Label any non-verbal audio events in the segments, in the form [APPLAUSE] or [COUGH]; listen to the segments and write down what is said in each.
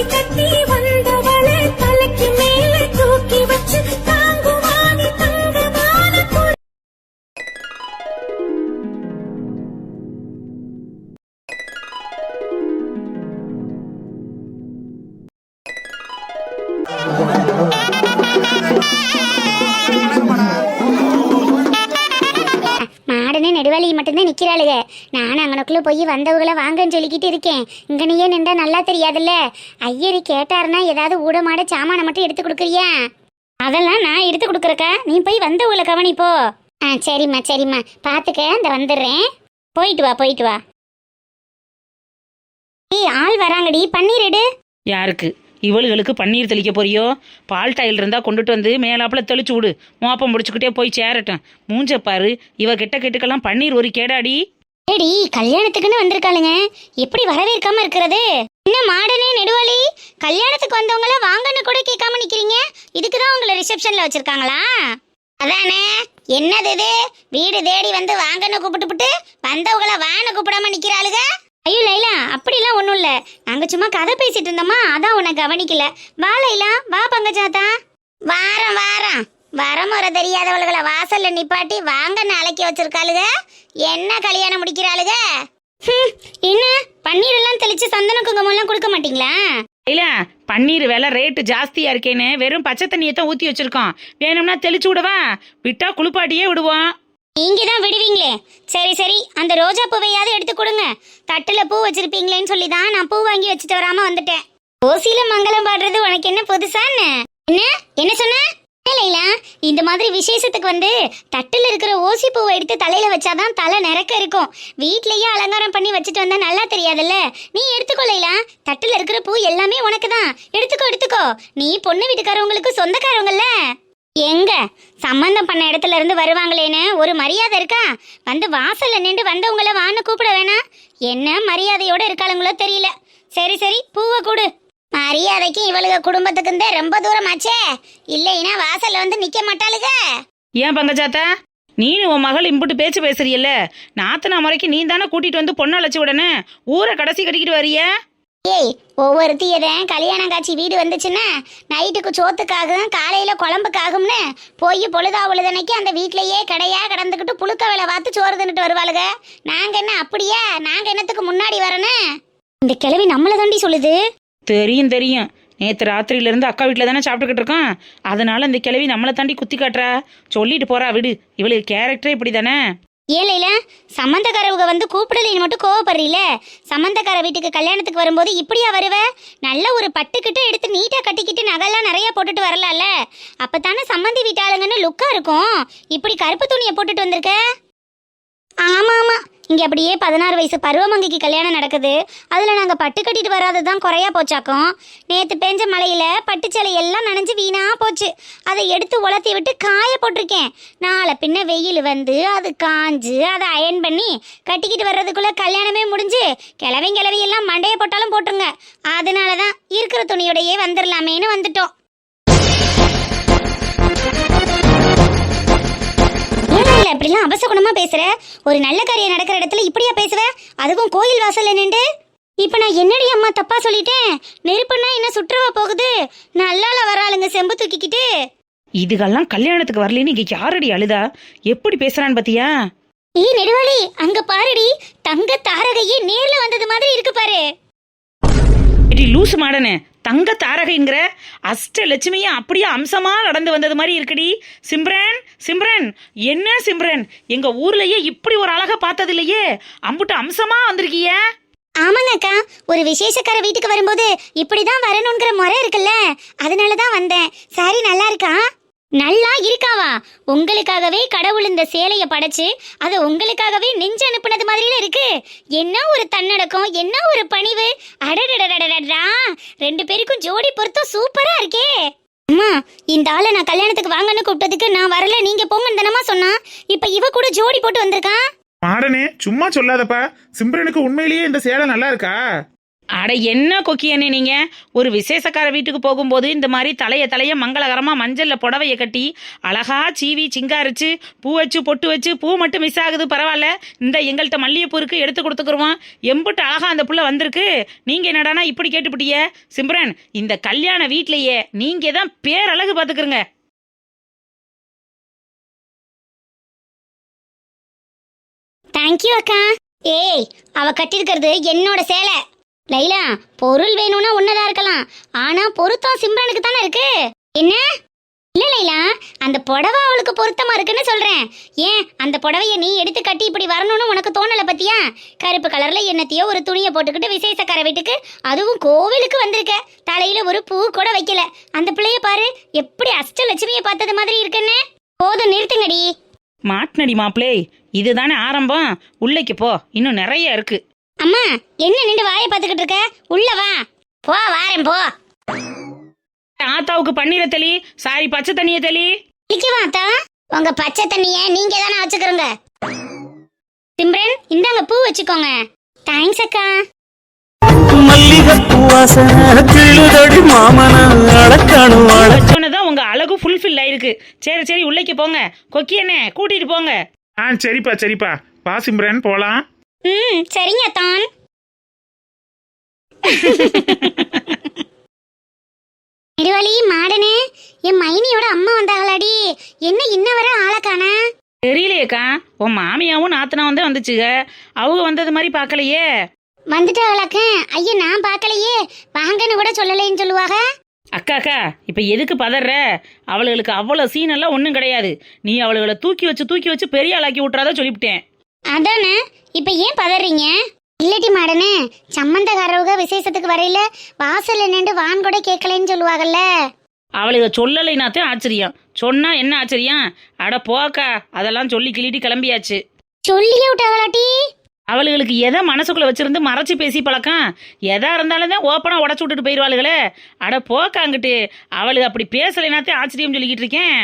தாலி கட்டி நானும் போய் வந்தவங்கள வாங்கன்னு சொல்லிக்கிட்டு இருக்கேன். இங்கனையே நின்றா நல்லா தெரியாதுல்ல? ஐயரி கேட்டாருன்னா ஏதாவது ஊடமாட சாமானை மட்டும் எடுத்து கொடுக்குறியா? அதெல்லாம் நான் எடுத்து கொடுக்குறக்கா. நீ போய் வந்தவங்கள கவனிப்போ ஆ சரிம்மா சரிம்மா. பார்த்துக்க இந்த வந்துடுறேன். போயிட்டு வா போயிட்டு வா. ஏய் ஆள் வராங்கடி. பன்னீர் எடு. யாருக்கு? இவளுகளுக்கு பன்னீர் தெளிக்க போறியோ? பால் டைல் இருந்தா கொண்டுட்டு வந்து மேலாப்புல தெளிச்சு விடு. மோப்பம் முடிச்சுக்கிட்டே போய் சேரட்டும். மூஞ்ச பாரு. இவ கிட்ட கெட்டுக்கெல்லாம் பன்னீர் ஒரு கேடாடி. ஏடி கல்யாணத்துக்குன்னு வந்திருக்காளுங்க. எப்படி வரவேற்காம இருக்கிறது? என்ன மாடனே நெடுவாளி கல்யாணத்துக்கு வந்தவங்கள வாங்கன்னு கூட கேட்காம நிக்கிறீங்க? இதுக்கு தான் உங்களை ரிசப்ஷன்ல வச்சிருக்காங்களா? அதானே? என்னது இது? வீடு தேடி வந்து வாங்கன்னு கூப்பிட்டுப்புட்டு வந்தவங்கள வான்னு கூப்பிடாம நிக்கிறாளுங்க ஐயோ லைலா அப்படிலாம் ஒன்றும் இல்லை. நாங்கள் சும்மா கதை பேசிட்டு இருந்தோமா? அதான் உன்னை கவனிக்கல. வா லைலா. வா பங்கஜாத்தா. வாரம் வாரம். வரமுறை தெரியாதவள்களை வாசல்ல நிப்பாட்டி வாங்கன்னு அழைக்க வச்சிருக்காளுக? என்ன கல்யாணம் முடிக்கிறாளுக? என்ன? பன்னீர் எல்லாம் தெளிச்சு சந்தன குங்குமம் எல்லாம் கொடுக்க மாட்டீங்களா? இல்ல பன்னீர் விலை ரேட்டு ஜாஸ்தியா இருக்கேன்னு வெறும் பச்சை தண்ணியை தான் ஊத்தி வச்சிருக்கோம். வேணும்னா தெளிச்சு விடவா? விட்டா குளிப்பாட்டியே விடுவோம் நீங்க தான் விடுவீங்களே. சரி சரி அந்த ரோஜா பூவையாவது எடுத்து கொடுங்க. தட்டுல பூ வச்சிருப்பீங்களேன்னு சொல்லி தான் நான் பூ வாங்கி வச்சுட்டு வராம வந்துட்டேன். ஓசியில மங்களம் பாடுறது உனக்கு என்ன புதுசான்னு? என்ன? என்ன சொன்ன? இல்லைங்களா இந்த மாதிரி விசேஷத்துக்கு வந்து தட்டில் இருக்கிற ஓசி பூவை எடுத்து தலையில வச்சாதான் தலை நிறக்க இருக்கும். வீட்லயே அலங்காரம் பண்ணி வச்சுட்டு வந்தா நல்லா தெரியாதுல்ல? நீ எடுத்துக்கொள்ளையில தட்டில் இருக்கிற பூ எல்லாமே உனக்கு தான் எடுத்துக்கோ எடுத்துக்கோ. நீ பொண்ணு வீட்டுக்காரவங்களுக்கு சொந்தக்காரவங்கல்ல? எங்க? சம்பந்தம் பண்ண இடத்துல இருந்து வருவாங்களேன்னு ஒரு மரியாதை இருக்கா? வந்து வாசல்ல நின்று வந்தவங்கள வான்னு கூப்பிட வேணாம். என்ன மரியாதையோட இருக்காளுங்களோ தெரியல. சரி சரி. பூவை கொடு. மரியாதைக்கு இவளுக குடும்பத்துக்கு ரொம்ப தூரம் ஆச்சே இல்லைன்னா வாசல்ல வந்து நிக்க மாட்டாளுக. ஏன் பங்கஜாத்தா? நீனு உன் மகள் இம்புட்டு பேச்சு பேசுறியல்ல. நாத்தனா முறைக்கு நீ தானே கூட்டிட்டு வந்து பொண்ணு அழைச்சி விடனே? ஊரை கடைசி கட்டிக்கிட்டு வரியா? ஏய் ஒவ்வொரு தீயதன் கல்யாணம் காட்சி வீடு வந்துச்சுன்னா நைட்டுக்கு சோத்துக்காகும் காலையில குழம்புக்காகும்னு போய் பொழுதா பொழுதனைக்கு அந்த வீட்லயே கடையா கடந்துக்கிட்டு புழுக்க வேலை பார்த்து சோறு தின்னுட்டு வருவாளுக. நாங்க என்ன அப்படியா? நாங்க என்னத்துக்கு முன்னாடி வரணும்? இந்த கிழவி நம்மள தாண்டி சொல்லுது. தெரியும் தெரியும். நேற்று ராத்திரியிலேருந்து அக்கா வீட்டில் தானே சாப்பிட்டுக்கிட்டு இருக்கோம். அதனால இந்த கிழவி நம்மளை தாண்டி குத்தி காட்டுறா. சொல்லிட்டு போறா விடு. இவளுக்கு கேரக்டரே இப்படி தானே ஏழையில சம்மந்தக்காரவங்க வந்து கூப்பிடலைன்னு மட்டும் கோவப்படுறீல? சம்மந்தக்கார வீட்டுக்கு கல்யாணத்துக்கு வரும்போது இப்படியா வருவ? நல்ல ஒரு பட்டுக்கிட்ட எடுத்து நீட்டா கட்டிக்கிட்டு நகைலாம் நிறைய போட்டுட்டு வரலாம்ல. அப்பதானே சம்மந்தி வீட்டாளுங்கன்னு லுக்கா இருக்கும். இப்படி கருப்பு துணியை போட்டுட்டு வந்திருக்க? ஆமா ஆமா இங்கே அப்படியே பதினாறு வயசு பருவமங்கைக்கு கல்யாணம் நடக்குது. அதில் நாங்கள் பட்டு கட்டிட்டு வராததான் குறையா போச்சாக்கும். நேற்று பெஞ்ச மழையில பட்டுச்சலை எல்லாம் நனைஞ்சு வீணாக போச்சு. அதை எடுத்து உலர்த்தி விட்டு காய போட்டிருக்கேன். நாளை பின்ன வெயில் வந்து அது காஞ்சு அதை அயன் பண்ணி கட்டிக்கிட்டு வர்றதுக்குள்ளே கல்யாணமே முடிஞ்சு கிளவி கிளவி எல்லாம் போட்டாலும் போட்டுருங்க. அதனால தான் இருக்கிற துணியோடையே வந்துடலாமேன்னு வந்துட்டோம். இப்படிலாம் அபசகுணமா பேசுற? ஒரு நல்ல காரியம் நடக்கிற இடத்துல இப்படியா பேசுவ? அதுவும் கோயில் வாசல்ல நின்று? இப்ப நான் என்னடி அம்மா தப்பா சொல்லிட்டேன்? நெருப்புன்னா என்ன சுற்றுவா போகுது? நல்லால வராளுங்க செம்பு தூக்கிக்கிட்டு. இதுகெல்லாம் கல்யாணத்துக்கு வரலன்னு இங்க யாரடி அழுதா? எப்படி பேசுறான்னு பாத்தியா? ஏ நெடுவாளி அங்க பாருடி. தங்க தாரகையே நேர்ல வந்தது மாதிரி இருக்கு பாரு. இடி லூசு மாடனே தங்க தாரகைங்கிற அஷ்டலட்சுமியும் அப்படியே அம்சமா நடந்து வந்தது மாதிரி இருக்குடி. சிம்ரன் சிம்ரன் என்ன சிம்ரன்? எங்க ஊர்லயே இப்படி ஒரு அழகா பார்த்தது இல்லையே அம்புட்டு அம்சமா வந்திருக்கிய. ஆமாங்க ஒரு விசேஷக்கார வீட்டுக்கு வரும்போது இப்படிதான் வரணுங்கிற முறை இருக்குல்ல. அதனால தான் வந்தேன். சாரி நல்லா இருக்கா? நல்லா இருக்காவா? உங்களுக்காகவே கடவுள் இந்த சேலைய படைச்சு அதை உங்களுக்காகவே நெஞ்சு அனுப்புனது மாதிரில இருக்கு. என்ன ஒரு தன்னடக்கம் என்ன ஒரு பணிவு? அடடடடடடா ரெண்டு பேருக்கும் ஜோடி பொருத்தம் சூப்பரா இருக்கே. அம்மா இந்த ஆளை நான் கல்யாணத்துக்கு வாங்கன்னு கூப்பிட்டதுக்கு நான் வரல. நீங்க போங்கன்னு தானமா சொன்னா. இப்ப இவ கூட ஜோடி போட்டு வந்திருக்கான் மாடனே சும்மா சொல்லாதப்பா. சிம்ரனுக்கு உண்மையிலேயே இந்த சேலை நல்லா இருக்கா? அட என்ன கொக்கியனே நீங்க? ஒரு விசேஷக்கார வீட்டுக்கு போகும்போது இந்த மாதிரி தலைய தலைய மங்களகரமா மஞ்சள்ல புடவைய கட்டி அழகா சீவி சிங்காரிச்சு பூ வச்சு பொட்டு வச்சு பூ மட்டும் மிஸ் ஆகுது பரவாயில்ல இந்த எங்கள்கிட்ட மல்லிகைப்பூ இருக்கு எடுத்து கொடுத்துக்குருவோம். எம்புட்டு அழகா அந்த புள்ள வந்திருக்கு. நீங்க என்னடானா இப்படி கேட்டுப்பிட்டிய? சிம்ரன் இந்த கல்யாண வீட்லயே நீங்க தான் பேரழகு பாத்துக்கிறங்க தேங்க்யூ அக்கா. ஏய் அவ கட்டிருக்கிறது என்னோட சேலை. லைலா பொருள் வேணும்னா உன்னதா இருக்கலாம். ஆனா பொருத்தம் சிம்ரனுக்கு தானே இருக்கு. என்ன? இல்ல லைலா அந்த புடவை அவளுக்கு பொருத்தமா இருக்குன்னு சொல்றேன். ஏன்? அந்த புடவைய நீ எடுத்து கட்டி இப்படி வரணும்னு உனக்கு தோணல பத்தியா? கருப்பு கலர்ல என்னத்தையோ ஒரு துணியை போட்டுக்கிட்டு விசேஷக்கார வீட்டுக்கு அதுவும் கோவிலுக்கு வந்திருக்க. தலையில ஒரு பூ கூட வைக்கல. அந்த பிள்ளைய பாரு எப்படி அஷ்டலட்சுமியை பார்த்தது மாதிரி இருக்குன்னு. போதும் நிறுத்துங்கடி. மாட்டினடி மாப்பிளே இதுதானே ஆரம்பம். உள்ளைக்கு போ இன்னும் நிறைய இருக்குது அம்மா என்ன நின்று வாயை பார்த்துக்கிட்டு இருக்க? உள்ள வா. போ வாரேன் போ. ஆத்தாவுக்கு பன்னீரை தெளி சாரி பச்சை தண்ணியை தெளி. வா அத்தா உங்க பச்சை தண்ணிய நீங்க தானே வச்சுக்கிறோங்க? சிம்ரன் இந்தாங்க பூ வச்சுக்கோங்க. தேங்க்ஸ் அக்கா. மல்லிகைப்பூ வாசனை கிழுதடி மாமன அழக்கணும் அழ சொன்னதான் உங்க அழகு ஃபுல்ஃபில் ஆயிருக்கு. சரி சரி உள்ளைக்கு போங்க. கொக்கி என்ன? கூட்டிட்டு போங்க. ஆ சரிப்பா சரிப்பா. வா சிம்ரன் போலாம். ம் சரிங்க அத்தான். [LAUGHS] நெடுவழி மாடனே என் மைனியோட அம்மா வந்தாங்களாடி. என்ன இன்ன வர ஆளை காணா? தெரியலையேக்கா. உன் மாமியாவும் நாத்தனா வந்து வந்துச்சுக. அவங்க வந்தது மாதிரி பார்க்கலையே. வந்துட்டாங்களாக்க. ஐயோ நான் பார்க்கலையே. வாங்கன்னு கூட சொல்லலைன்னு சொல்லுவாங்க அக்கா அக்கா இப்ப எதுக்கு பதற அவளுகளுக்கு அவ்வளவு சீன் எல்லாம் ஒன்றும் கிடையாது. நீ அவளுகளை தூக்கி வச்சு தூக்கி வச்சு பெரிய ஆளாக்கி விட்றாத சொல்லிவிட்டேன். அதானே? இப்ப ஏன் பதறீங்க? இல்லடி மாடனே சம்மந்தக்காரவங்க விசேஷத்துக்கு வரையில வாசல்ல நின்று வான் கூட கேட்கலன்னு சொல்லுவாங்கல்ல. அவளுக சொல்லலைனாத்தே ஆச்சரியம். சொன்னா என்ன ஆச்சரியம்? அட போக்கா அதெல்லாம் சொல்லி கிளிட்டி கிளம்பியாச்சு. சொல்லியே விட்டாங்களாட்டி? அவளுகளுக்கு எதை மனசுக்குள்ள வச்சிருந்து மறைச்சு பேசி பழக்கம்? எதா இருந்தாலும் தான் ஓப்பனா உடச்சு விட்டுட்டு போயிடுவாளுகளே அட போக்கா அங்கிட்டு அவளுக்கு அப்படி பேசலைனாத்தே ஆச்சரியம் சொல்லிக்கிட்டு இருக்கேன்.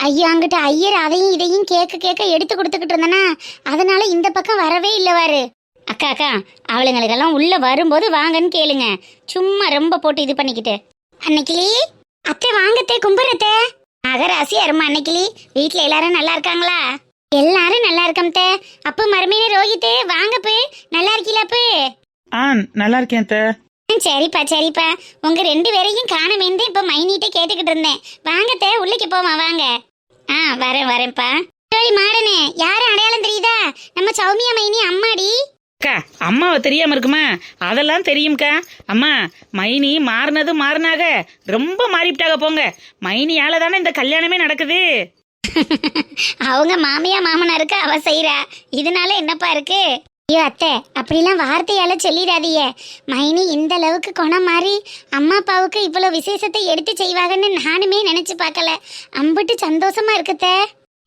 ஐயா அங்கிட்ட ஐயர் அதையும் இதையும் கேட்க கேட்க எடுத்து கொடுத்துக்கிட்டு இருந்தனா அதனால இந்த பக்கம் வரவே இல்லவாரு அக்கா அக்கா அவளுங்களுக்கெல்லாம் உள்ள வரும்போது வாங்கன்னு கேளுங்க. சும்மா ரொம்ப போட்டு இது பண்ணிக்கிட்டு. அன்னைக்கிளி அத்தை வாங்கத்தே கும்புறத்தே மகராசி அருமா அன்னைக்கிளி வீட்ல எல்லாரும் நல்லா இருக்காங்களா? எல்லாரும் நல்லா இருக்கம்தே அப்ப மறுமையில ரோஹித்தே வாங்க போய் நல்லா இருக்கீங்களா ஆ நல்லா இருக்கேன். ம், சரிப்பா சரிப்பா. உங்க ரெண்டு பேரையும் காணமேந்து இப்ப மைனிட்ட கேட்டுக்கிட்டு இருந்தேன். வாங்கத்தே உள்ளுக்கு போமா வாங்க. ஆ வரேன் வரேன்ப்பா. சரி மாடனே யாரும் அடையாளம் தெரியுதா? நம்ம சௌமியா மைனி அம்மாடி. அக்கா அம்மாவை தெரியாம இருக்குமா? அதெல்லாம் தெரியும்க்கா. அம்மா மைனி மாறினது மாறினாக. ரொம்ப மாறிவிட்டாக போங்க. மைனியால தானே இந்த கல்யாணமே நடக்குது. [LAUGHS] அவங்க மாமியா மாமனாருக்கு அவ செய்யறா இதனால என்னப்பா இருக்கு? ஐயோ அத்தை அப்படிலாம் வார்த்தையால சொல்லிடாதீங்க. மைனி இந்த அளவுக்கு குணம் மாறி அம்மா அப்பாவுக்கு இவ்வளோ விசேஷத்தை எடுத்து செய்வாங்கன்னு நானுமே நினைச்சு பார்க்கல. அம்பிட்டு சந்தோஷமா இருக்குத்த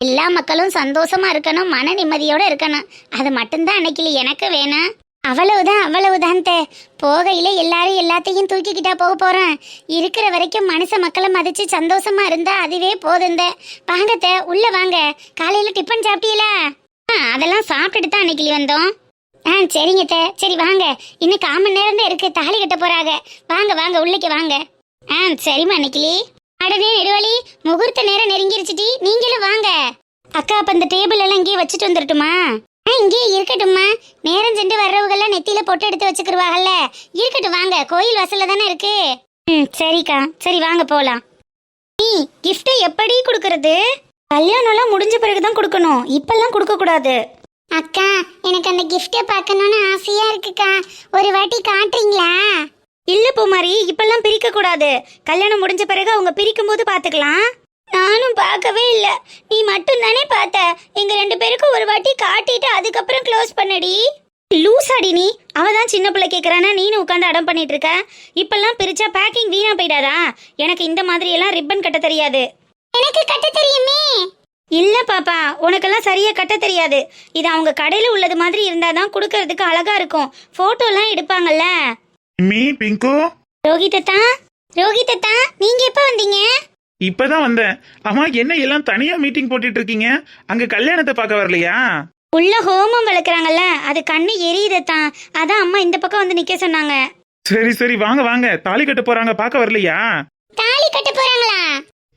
எல்லா மக்களும் சந்தோஷமா இருக்கணும் மன நிம்மதியோட இருக்கணும். அது மட்டும்தான் அன்னைக்கு எனக்கு வேணாம் அவ்வளவுதான் அவ்வளவுதான் தே போகையில எல்லாரும் எல்லாத்தையும் தூக்கிக்கிட்டா போக போறேன். இருக்கிற வரைக்கும் மனுஷ மக்களை மதிச்சு சந்தோஷமா இருந்தா அதுவே போதும் தே. வாங்க தே உள்ள வாங்க. காலையில டிஃபன் சாப்பிட்டீங்களா ஆ அதெல்லாம் சாப்பிட்டுட்டு தான் அன்னைக்கு வந்தோம். சரிங்க தே சரி வாங்க. இன்னும் கால் மணி நேரம் தான் இருக்கு. தாலி கட்ட போறாங்க. வாங்க வாங்க உள்ளிக்கு வாங்க. ஆ சரிம்மா அன்னைக்கிளி. அடனே நெடுவழி முகூர்த்த நேரம் நெருங்கிருச்சுட்டி நீங்களும் வாங்க. அக்கா அப்ப இந்த டேபிள் எல்லாம் இங்கேயே வச்சுட்டு வந்துடட்டுமா ஆ இங்கேயே இருக்கட்டும்மா. நேரம் சென்று வர்றவங்கெல்லாம் நெத்தியில பொட்டு எடுத்து வச்சுக்கிருவாங்கல்ல. இருக்கட்டும் வாங்க. கோயில் வாசல்ல தானே இருக்கு. ம் சரிக்கா. சரி வாங்க போலாம். நீ கிஃப்ட்டை எப்படி கொடுக்கறது? கல்யாணம்லாம் முடிஞ்ச பிறகு தான் கொடுக்கணும். இப்பெல்லாம் கொடுக்க கூடாது அக்கா எனக்கு அந்த கிஃப்டை பார்க்கணும்னு ஆசையா இருக்குக்கா. ஒரு வாட்டி காட்டுறீங்களா? இல்ல பூமாரி இப்பெல்லாம் பிரிக்க கூடாது கல்யாணம் முடிஞ்ச பிறகு அவங்க பிரிக்கும் போது பாத்துக்கலாம் நானும் பார்க்கவே இல்ல. நீ மட்டும் தானே பார்த்த. எங்க ரெண்டு பேருக்கும் ஒரு வாட்டி காட்டிட்டு அதுக்கப்புறம் க்ளோஸ் பண்ணடி. லூசாடி நீ. அவ தான் சின்ன பிள்ளை கேக்குறானா நீனு உட்காந்து அடம் பண்ணிட்டு இருக்க. இப்பெல்லாம் பிரிச்சா பேக்கிங் வீணா போயிடாதா? எனக்கு இந்த மாதிரி எல்லாம் ரிப்பன் கட்ட தெரியாது. எனக்கு கட்ட தெரியுமே. இல்ல பாப்பா உனக்கெல்லாம் சரியா கட்ட தெரியாது. இது அவங்க கடையில உள்ளது மாதிரி இருந்தாதான் கொடுக்கறதுக்கு அழகா இருக்கும். போட்டோ எல்லாம் எடுப்பாங்கல்ல? Me pink. ரோஹிதத்தா ரோஹிதத்தா நீங்க எப்ப வந்தீங்க? இப்பதான் வந்தேன். அம்மா என்ன எல்லாம் தனியா மீட்டிங் போட்டுட்டு இருக்கீங்க அங்க கல்யாணத்தை பார்க்க வரலையா? உள்ள ஹோமம் வளர்க்குறாங்கல்ல அது கண்ணு எரியுதத்தான் அதான் அம்மா இந்த பக்கம் வந்து நிக்க சொன்னாங்க. சரி சரி வாங்க வாங்க. தாலி கட்ட போறாங்க பார்க்க வரலையா? தாலி கட்ட போறாங்களா?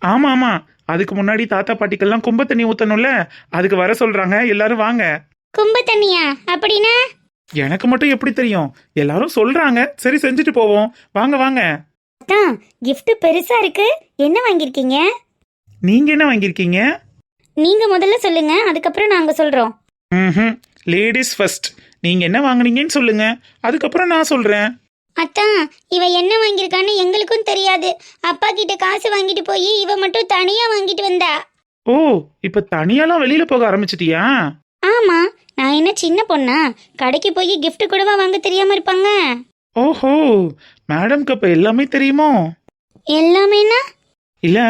ஆமா ஆமா. அதுக்கு முன்னாடி தாத்தா பாட்டிக்கெல்லாம் கும்ப தண்ணி ஊத்தணும்ல? அதுக்கு வர சொல்றாங்க. எல்லாரும் வாங்க. கும்ப தண்ணியா? அப்படின்னா? எனக்கு மட்டும் எப்படி தெரியும்? எல்லாரும் சொல்றாங்க. சரி செஞ்சுட்டு போவோம். வாங்க வாங்க. அதான் gift பெருசா இருக்கு. என்ன வாங்கியிருக்கீங்க? நீங்க என்ன வாங்கியிருக்கீங்க? நீங்க முதல்ல சொல்லுங்க. அதுக்கப்புறம் நாங்க சொல்றோம். ம் லேடிஸ் ஃபர்ஸ்ட் நீங்க என்ன வாங்குனீங்கன்னு சொல்லுங்க. அதுக்கப்புறம் நான் சொல்றேன். அத்தான் இவ என்ன வாங்கியிருக்கான்னு எங்களுக்கும் தெரியாது. அப்பா கிட்ட காசு வாங்கிட்டு போய் இவ மட்டும் தனியா வாங்கிட்டு வந்தா. ஓ இப்ப தனியாலாம் வெளியில போக ஆரம்பிச்சிட்டியா? ஆமா நான் என்ன சின்ன பொண்ணா? கடைக்கு போய் gift கூடவா வாங்க தெரியாம இருப்பாங்க? ஓஹோ மேடம்க்கு அப்ப எல்லாமே தெரியுமோ? எல்லாமேனா? இல்ல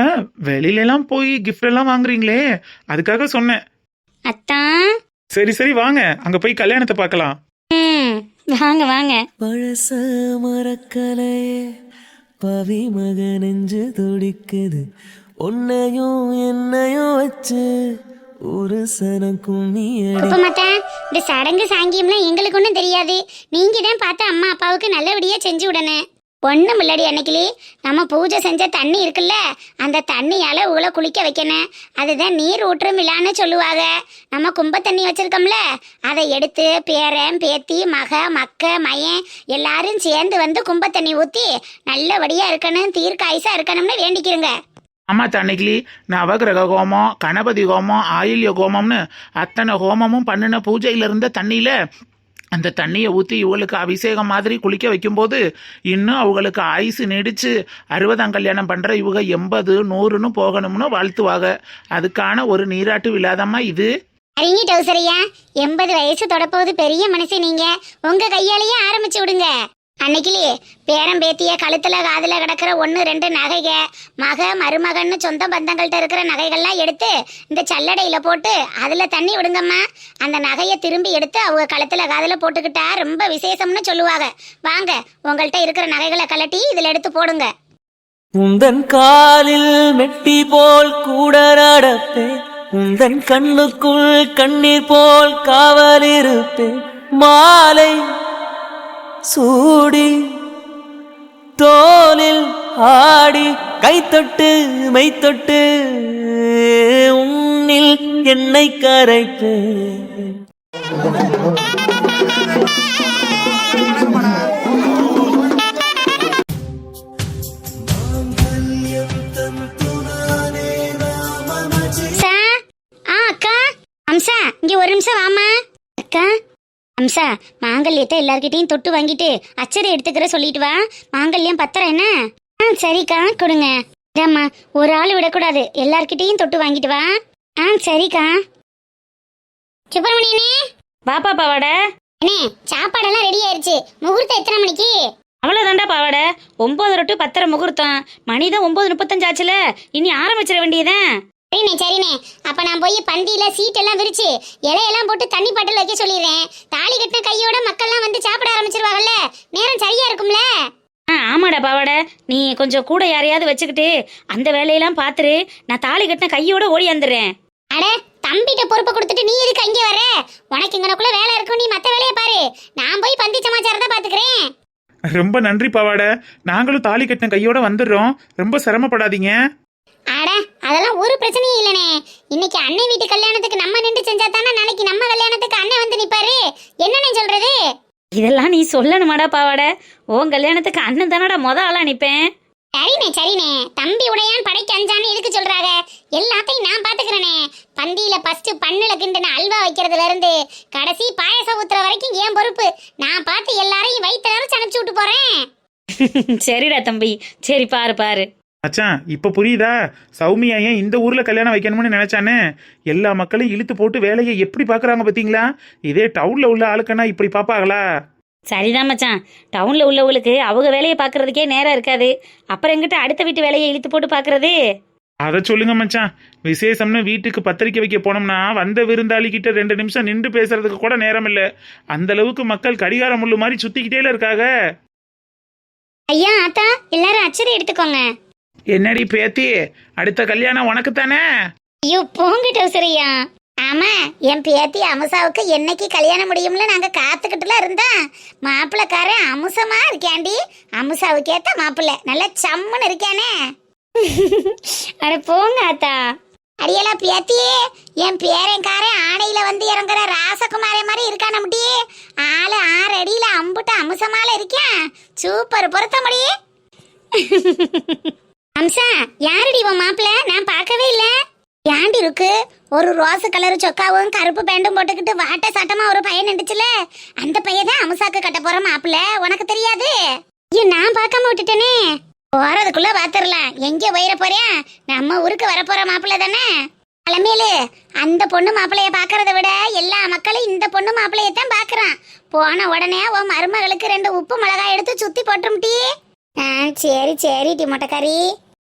வெளியில எல்லாம் போய் gift எல்லாம் வாங்குறீங்களே அதுக்காக சொன்னேன். அத்தான் சரி சரி வாங்க அங்க போய் கல்யாணத்தை பார்க்கலாம். வாங்க வாங்க. பழச மறக்கலையே. பவி மக நெஞ்சு துடிக்குது. உன்னையும் என்னையும் வச்சு ஒரு சனக்கும் நீ அடி அப்ப மாத்தா இந்த சடங்கு சாங்கியம்லாம் எங்களுக்கு ஒன்றும் தெரியாது. நீங்க தான் பார்த்து அம்மா அப்பாவுக்கு நல்லபடியா செஞ்சு விடணும். ஒன்றும் இல்லடி அன்னைக்கிளி நம்ம பூஜை செஞ்ச தண்ணி இருக்குல்ல அந்த தண்ணியால் உங்களை குளிக்க வைக்கணும் அதுதான் நீர் ஊற்றும் விழான்னு சொல்லுவாங்க நம்ம கும்ப தண்ணி வச்சுருக்கோம்ல அதை எடுத்து பேரன் பேத்தி மக மக்க மயன் எல்லாரும் சேர்ந்து வந்து கும்ப தண்ணி ஊற்றி நல்லபடியாக இருக்கணும் தீர்க்காயுசாக இருக்கணும்னு வேண்டிக்கிறங்க. அம்மா தன்னைக்கு நவகிரக ஹோமம் கணபதி ஹோமம் ஆயில்ய ஹோமம்னு அத்தனை ஹோமமும் பண்ணின பூஜையில் இருந்த தண்ணியில் அந்த தண்ணியை ஊற்றி இவங்களுக்கு அபிஷேகம் மாதிரி குளிக்க வைக்கும்போது இன்னும் அவங்களுக்கு ஆயுசு நீடிச்சு அறுபதாம் கல்யாணம் பண்ணுற இவங்க எண்பது நூறுன்னு போகணும்னு வாழ்த்துவாங்க அதுக்கான ஒரு நீராட்டு விழாதம்மா இது. அறிங்க டவுசரியா எண்பது வயசு தொடப்போது பெரிய மனுஷன் நீங்க. உங்க கையாலேயே ஆரம்பிச்சு விடுங்க. அன்னைக்கிலே பேரம் பேத்திய கழுத்துல காதுல கிடக்கிற ஒன்று ரெண்டு நகைக மக மருமகன்னு சொந்த பந்தங்கள்கிட்ட இருக்கிற நகைகள்லாம் எடுத்து இந்த சல்லடையில போட்டு அதுல தண்ணி விடுங்கம்மா. அந்த நகையை திரும்பி எடுத்து அவங்க கழுத்துல காதுல போட்டுக்கிட்டா ரொம்ப விசேஷம்னு சொல்லுவாங்க. வாங்க உங்கள்கிட்ட இருக்கிற நகைகளை கலட்டி இதுல எடுத்து போடுங்க. உந்தன் காலில் மெட்டி போல் கூடராடப்பே உந்தன் கண்ணுக்குள் கண்ணீர் போல் காவல் இருப்பேன் மாலை சூடி தோலில் ஆடி கைத்தொட்டு மெய்த்தொட்டு உன்னில் என்னை கரைக்கு ஆ அக்கா அம்சா இங்க ஒரு நிமிஷம் வாமா அக்கா அம்சா மாங்கல்யத்தை எல்லார்கிட்டயும் தொட்டு வாங்கிட்டு அச்சரை எடுத்துக்கிற சொல்லிட்டு வா. மாங்கல்யம் பத்திரம் என்ன? ஆ சரிக்கா கொடுங்க. இதாம்மா ஒரு ஆள் விடக்கூடாது. எல்லார்கிட்டயும் தொட்டு வாங்கிட்டு வா. ஆ சரிக்கா. சுப்பிரமணியனே. பாப்பா பாவாட. அண்ணே சாப்பாடெல்லாம் ரெடி ஆயிருச்சு. முகூர்த்தம் எத்தனை மணிக்கு? அவ்வளோதாண்டா பாவாட. ஒம்பது டு பத்தரை முகூர்த்தம். மணி தான் ஒம்பது முப்பத்தஞ்சு ஆச்சுல. இனி ஆரம்பிச்சிட வேண்டியதான் சரிண்ணே சரிண்ணே. அப்ப நான் போய் பந்தியில சீட் எல்லாம் விரிச்சு இலையெல்லாம் போட்டு தண்ணி பாட்டில் வைக்க சொல்லிடுறேன். தாலி கட்டின கையோட மக்கள்லாம் வந்து சாப்பிட ஆரம்பிச்சிருவாங்கல்ல? நேரம் சரியா இருக்கும்ல? ஆ ஆமாடா பாவாட. நீ கொஞ்சம் கூட யாரையாவது வச்சுக்கிட்டு அந்த வேலையெல்லாம் பார்த்துரு நான் தாலி கட்டின கையோட ஓடி வந்துடுறேன். அட தம்பிட்ட பொறுப்பை கொடுத்துட்டு நீ எதுக்கு அங்கே வர உனக்கு இங்கனக்குள்ள வேலை இருக்கும் நீ மத்த வேலையை பாரு. நான் போய் பந்தி சமாச்சாரம் தான் பாத்துக்கிறேன். ரொம்ப நன்றி பாவாட. நாங்களும் தாலி கட்டின கையோட வந்துடுறோம். ரொம்ப சிரமப்படாதீங்க. அட அதெல்லாம் ஒரு பிரச்சனையும் இல்லனே. இன்னைக்கு அண்ணன் வீட்டு கல்யாணத்துக்கு நம்ம நின்று செஞ்சா தானே நாளைக்கு நம்ம கல்யாணத்துக்கு அண்ணன் வந்து நிப்பாரு? என்னன்னு சொல்றது? இதெல்லாம் நீ சொல்லணுமாடா பாவாட. உன் கல்யாணத்துக்கு அண்ணன் தானடா மொத ஆளா நிப்பேன். சரிண்ணே சரிண்ணே தம்பி உடையான் படைக்கு அஞ்சான்னு எதுக்கு சொல்றாங்க எல்லாத்தையும் நான் பாத்துக்கிறேனே. பந்தியில ஃபர்ஸ்ட் பண்ணுல கிண்டுன அல்வா வைக்கிறதுல இருந்து கடைசி பாயசம் ஊத்துற வரைக்கும் ஏன் பொறுப்பு. நான் பார்த்து எல்லாரையும் வயிற்று நிறைச்சு அனுப்பிச்சு விட்டு போறேன். [LAUGHS] சரிடா தம்பி. சரி பாரு பாரு. மச்சான் இப்ப புரியுதா? சௌமியா ஏன் இந்த ஊர்ல கல்யாணம் வைக்கணும்னு நினைச்சானே? எல்லா மக்களையும் இழுத்து போட்டு வேலையை எப்படி பாக்குறாங்க பாத்தீங்களா? இதே டவுன்ல உள்ள ஆளுக்கன்னா இப்படி பாப்பாங்களா? சரிதான் மச்சான். டவுன்ல உள்ளவங்களுக்கு அவங்க வேலையை பார்க்கறதுக்கே நேரம் இருக்காது. அப்புறம் எங்கிட்ட அடுத்த வீட்டு வேலையை இழுத்து போட்டு பார்க்கறது அதை சொல்லுங்க மச்சான். விசேஷம்னு வீட்டுக்கு பத்திரிக்கை வைக்க போனோம்னா வந்த விருந்தாளி கிட்ட ரெண்டு நிமிஷம் நின்று பேசுறதுக்கு கூட நேரம் இல்ல. அந்த அளவுக்கு மக்கள் கடிகார முள்ளு மாதிரி சுத்திக்கிட்டே இருக்காங்க ஐயா ஆத்தா எல்லாரும் அச்சதை எடுத்துக்கோங்க. என்னடி பேத்தி? அடுத்த கல்யாணம் உனக்கு தானே ஐயோ பூங்கிட்ட சரியா ஆமா என் பேத்தி அமுசாவுக்கு என்னைக்கு கல்யாணம் முடியும்ல நாங்க காத்துக்கிட்டுல இருந்தோம் மாப்பிள்ளைக்காரன் அமுசமா இருக்காண்டி அமுசாவுக்கு ஏத்த மாப்பிள்ளை. நல்ல சம்முன்னு இருக்கானே அட போங்க அத்தா. அடியலா பேத்தியே என் பேரன்காரன் ஆணையில வந்து இறங்குற ராசகுமாரே மாதிரி இருக்கான முடி. ஆளு ஆறு அடியில அம்புட்டு அமுசமால இருக்கேன் சூப்பர் பொருத்த முடி. அம்சா யாருடி உன் மாப்பிள்ள நான் பார்க்கவே இல்ல. ஏண்டி இருக்கு? ஒரு ரோஸ் கலர் சொக்காவும் கருப்பு பேண்டும் போட்டுக்கிட்டு வாட்ட சட்டமா ஒரு பையன் நின்றுச்சுல அந்த பையன் தான் அமுசாக்கு கட்ட போற மாப்பிள்ள உனக்கு தெரியாது? ஐயோ நான் பார்க்காம விட்டுட்டேனே. போறதுக்குள்ள பாத்துரலாம். எங்க போயிட போறேன் நம்ம ஊருக்கு வரப்போற மாப்பிள்ள தானே? அலமேலு அந்த பொண்ணு மாப்பிளைய பாக்குறத விட எல்லா மக்களும் இந்த பொண்ணு மாப்பிளைய தான் பாக்குறான். போன உடனே உன் மருமகளுக்கு ரெண்டு உப்பு மிளகாய் எடுத்து சுத்தி போட்டுரும்டி. ஆ சரி சரி டி மொட்டைக்காரி.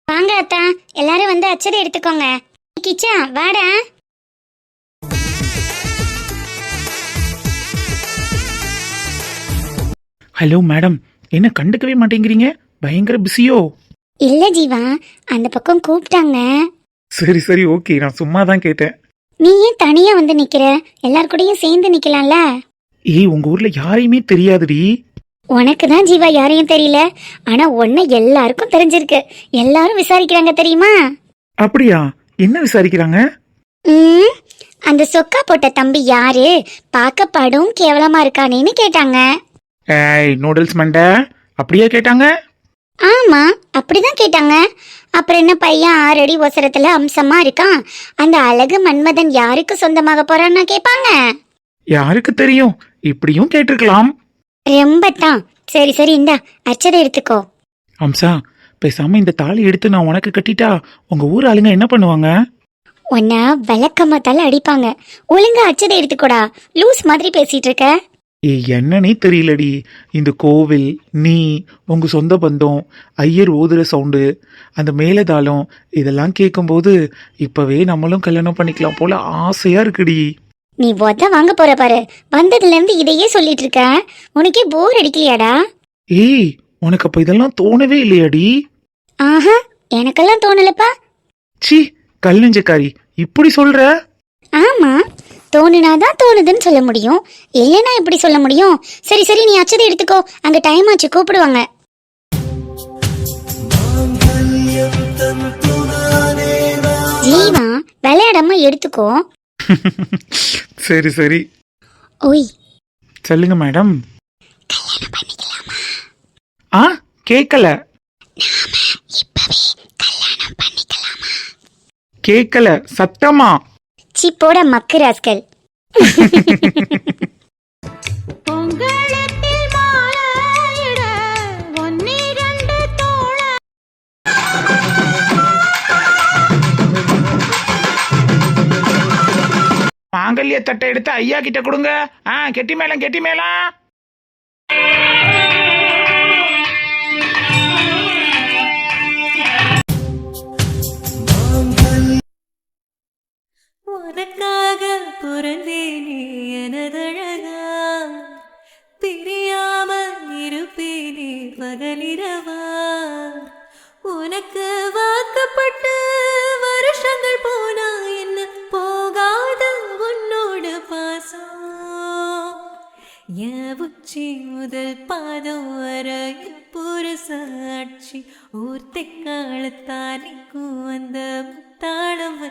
வாங்க அத்தா எல்லாரும் வந்து அச்சதை எடுத்துக்கோங்க. கிச்சா வாடா. Hello madam. என்ன கண்டுக்கவே மாட்டேங்கிறீங்க? பயங்கர பிஸியோ இல்ல ஜீவா. அந்த பக்கம் கூப்பிட்டாங்க. சரி சரி ஓகே. நான் சும்மா தான் கேட்டேன். நீ ஏன் தனியா வந்து நிக்கிற? எல்லார் கூடயும் சேர்ந்து நிக்கலாம்ல? ஏய் உங்க ஊர்ல யாரையுமே தெரியாதுடி. உனக்கு தான் ஜீவா யாரையும் தெரியல. ஆனா உன்னை எல்லாருக்கும் தெரிஞ்சிருக்கு. எல்லாரும் விசாரிக்கிறாங்க தெரியுமா? அப்படியா? என்ன விசாரிக்கிறாங்க? ம் அந்த சொக்கா போட்ட தம்பி யாரு? பார்க்க படும் கேவலமா இருக்கானேன்னு கேட்டாங்க. ஏய் நூடுல்ஸ் மண்டை அப்படியே கேட்டாங்க? ஆமா அப்படிதான் கேட்டாங்க. அப்புறம் என்ன பையன் ஆறடி ஒசரத்துல அம்சமா இருக்கான்? அந்த அழகு மன்மதன் யாருக்கு சொந்தமாக போறான்னு கேட்பாங்க யாருக்கு தெரியும்? இப்படியும் கேட்டிருக்கலாம். ரொம்ப தான் சரி சரி இந்தா அச்சதை எடுத்துக்கோ. அம்சா பேசாம இந்த தாலி எடுத்து நான் உனக்கு கட்டிட்டா உங்க ஊர் ஆளுங்க என்ன பண்ணுவாங்க? உன்னை விளக்கமாத்தால அடிப்பாங்க. ஒழுங்கா அச்சதை எடுத்துக்கோடா. லூஸ் மாதிரி பேசிட்டு இருக்க. என்னன்னே தெரியலடி. இந்த கோவில் நீ உங்க சொந்த பந்தம் ஐயர் ஊதுற சவுண்டு அந்த மேலதாளம் இதெல்லாம் கேட்கும்போது இப்பவே நம்மளும் கல்யாணம் பண்ணிக்கலாம் போல ஆசையா இருக்குடி. நீ ஒத்த வாங்க போற பாரு. வந்ததுல இருந்து இதையே சொல்லிட்டு இருக்க. உனக்கே போர் அடிக்கலையாடா? ஏய் உனக்கு அப்ப இதெல்லாம் தோணவே இல்லையாடி? ஆஹா எனக்கெல்லாம் தோணலப்பா. சி கல் நெஞ்சக்காரி இப்படி சொல்ற? ஆமா தோணுனாதான் தோணுதுன்னு சொல்ல முடியும். இல்லைன்னா எப்படி சொல்ல முடியும். சரி சரி நீ அச்சதை எடுத்துக்கோ. அங்க டைம் ஆச்சு கூப்பிடுவாங்க. ஜீவா விளையாடாம எடுத்துக்கோ. [LAUGHS] சரி சரி. ஓய். சொல்லுங்க மேடம். ஆ கேக்கல. கேக்கல சத்தமா? சிப்போட மக்கு ராஸ்கல். [LAUGHS] [LAUGHS] மாங்கல்ய தட்டை எடுத்து ஐயா கிட்ட கொடுங்க. ஆ கெட்டி மேளம் கெட்டி மேளம்.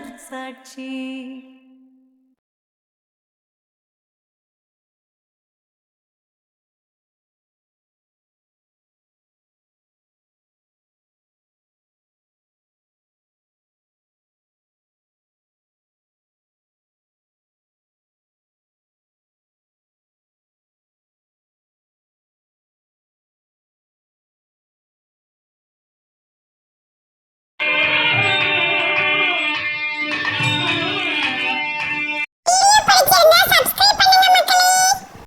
മനസാക്ഷി